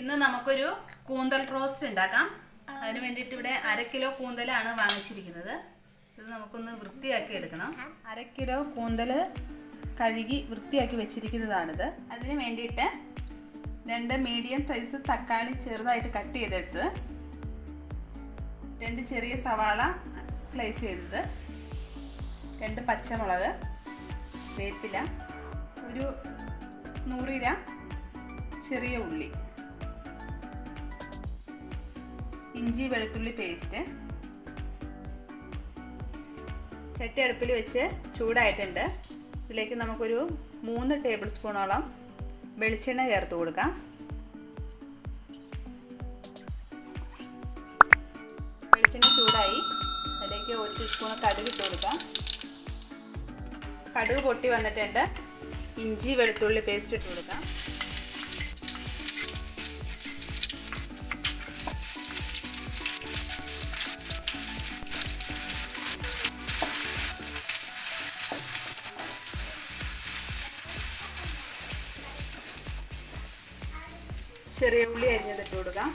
ഇന്ന് നമുക്കൊരു കൂന്തൽ റോസ്റ്റ് ഉണ്ടാക്കാം. അതിന് വേണ്ടിയിട്ട് ഇവിടെ അര കിലോ കൂന്തലാണ് വാങ്ങിച്ചിരിക്കുന്നത്. ഇത് നമുക്കൊന്ന് വൃത്തിയാക്കി എടുക്കണം. അര കിലോ കൂന്തൽ കഴുകി വൃത്തിയാക്കി വെച്ചിരിക്കുന്നതാണിത്. അതിന് വേണ്ടിയിട്ട് രണ്ട് മീഡിയം സൈസ് തക്കാളി ചെറുതായിട്ട് കട്ട് ചെയ്തെടുത്ത് രണ്ട് ചെറിയ സവാള സ്ലൈസ് ചെയ്തത്. രണ്ട് പച്ചമുളക് വേപ്പില ഒരു നൂറ് ഗ്രാം ചെറിയ ഉള്ളി. ഇഞ്ചി വെളുത്തുള്ളി പേസ്റ്റ്. ചട്ടി അടുപ്പിൽ വെച്ച് ചൂടായിട്ടുണ്ട്. ഇതിലേക്ക് നമുക്കൊരു മൂന്ന് ടേബിൾ സ്പൂണോളം വെളിച്ചെണ്ണ ചേർത്ത് കൊടുക്കാം. വെളിച്ചെണ്ണ ചൂടായി. അതിലേക്ക് ഒരു ടീസ്പൂൺ കടുക് ഇട്ട് കൊടുക്കാം. കടുക് പൊട്ടി വന്നിട്ടുണ്ട്. ഇഞ്ചി വെളുത്തുള്ളി പേസ്റ്റ് ഇട്ട് കൊടുക്കാം. ചെറിയ ഉള്ളി അരിഞ്ഞതിട്ട് കൊടുക്കാം.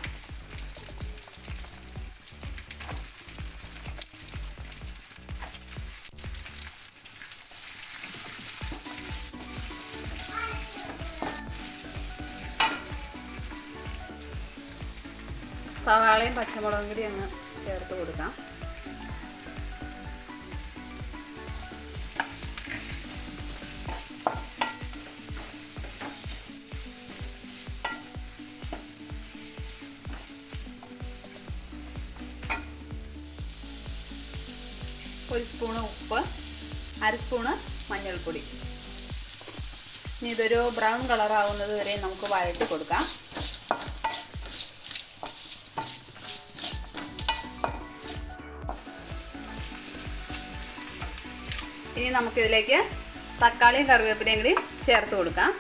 സവാളയും പച്ചമുളകും കൂടി അങ്ങ് ചേർത്ത് കൊടുക്കാം. ഒരു സ്പൂണ് ഉപ്പ് അര സ്പൂണ് മഞ്ഞൾപ്പൊടി. ഇനി ഇതൊരു ബ്രൗൺ കളർ ആവുന്നത് വരെ നമുക്ക് വഴറ്റി കൊടുക്കാം. ഇനി നമുക്കിതിലേക്ക് തക്കാളിയും കറിവേപ്പിലയും കൂടി ചേർത്ത് കൊടുക്കാം.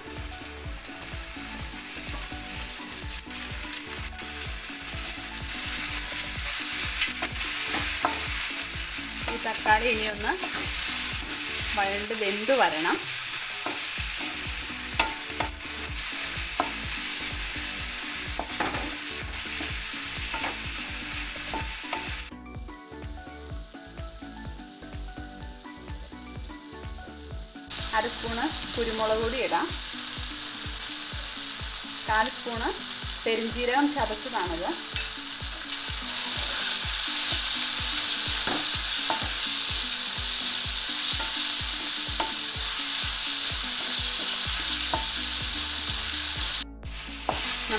ഈ ഇനി ഒന്ന് വഴണ്ട് വെന്ത് വരണം. അര സ്പൂണ് കുരുമുളക് പൊടി ഇടാം. കാൽ സ്പൂണ് ചതച്ചതാണിത്.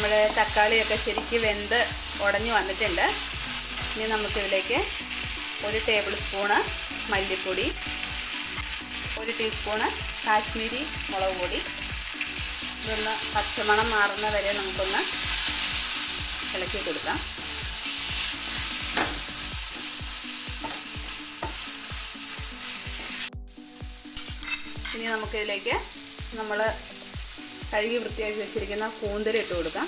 നമ്മുടെ തക്കാളിയൊക്കെ ശരിക്ക് വെന്ത് ഉടഞ്ഞു വന്നിട്ടുണ്ട്. ഇനി നമുക്കിതിലേക്ക് ഒരു ടേബിൾ സ്പൂണ് മല്ലിപ്പൊടി ഒരു ടീസ്പൂണ് കാശ്മീരി മുളക് പൊടി. ഇതൊന്ന് പച്ചമണം മാറുന്ന വരെ നമുക്കൊന്ന് ഇളക്കി കൊടുക്കാം. ഇനി നമുക്കിതിലേക്ക് നമ്മൾ കഴുകി വൃത്തിയാക്കി വെച്ചിരിക്കുന്ന കൂന്തൽ ഇട്ട് കൊടുക്കാം.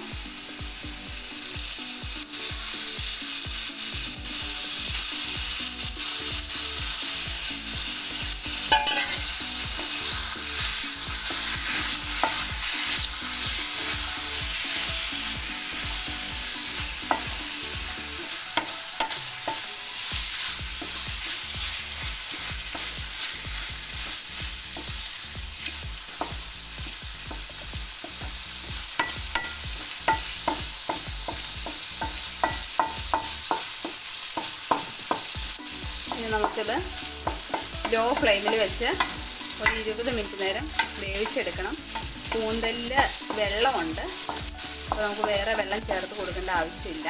ഇനി നമുക്കിത് ലോ ഫ്ലെയിമിൽ വെച്ച് ഒരു ഇരുപത് മിനിറ്റ് നേരം വേവിച്ചെടുക്കണം. കൂന്തലിൽ വെള്ളമുണ്ട്. അപ്പോൾ നമുക്ക് വേറെ വെള്ളം ചേർത്ത് കൊടുക്കേണ്ട ആവശ്യമില്ല.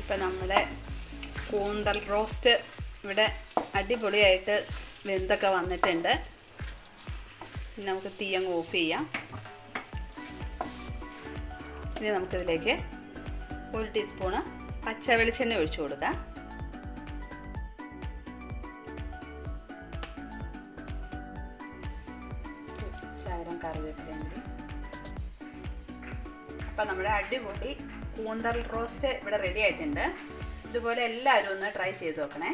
ഇപ്പം നമ്മുടെ കൂന്തൽ റോസ്റ്റ്. ഇവിടെ അടിപൊളിയായിട്ട് വെന്തൊക്കെ വന്നിട്ടുണ്ട്. നമുക്ക് തീ അങ്ങ് ഓഫ് ചെയ്യാം. ഇനി നമുക്കിതിലേക്ക് ഒരു ടീസ്പൂണ് പച്ച വെളിച്ചെണ്ണ ഒഴിച്ചു കൊടുക്കാം. ശകലം കറിവേപ്പിലയും. അപ്പം നമ്മുടെ അടിപൊളി കൂന്തൽ റോസ്റ്റ് ഇവിടെ റെഡി ആയിട്ടുണ്ട്. ഇതുപോലെ എല്ലാവരും ഒന്ന് ട്രൈ ചെയ്ത് നോക്കണേ.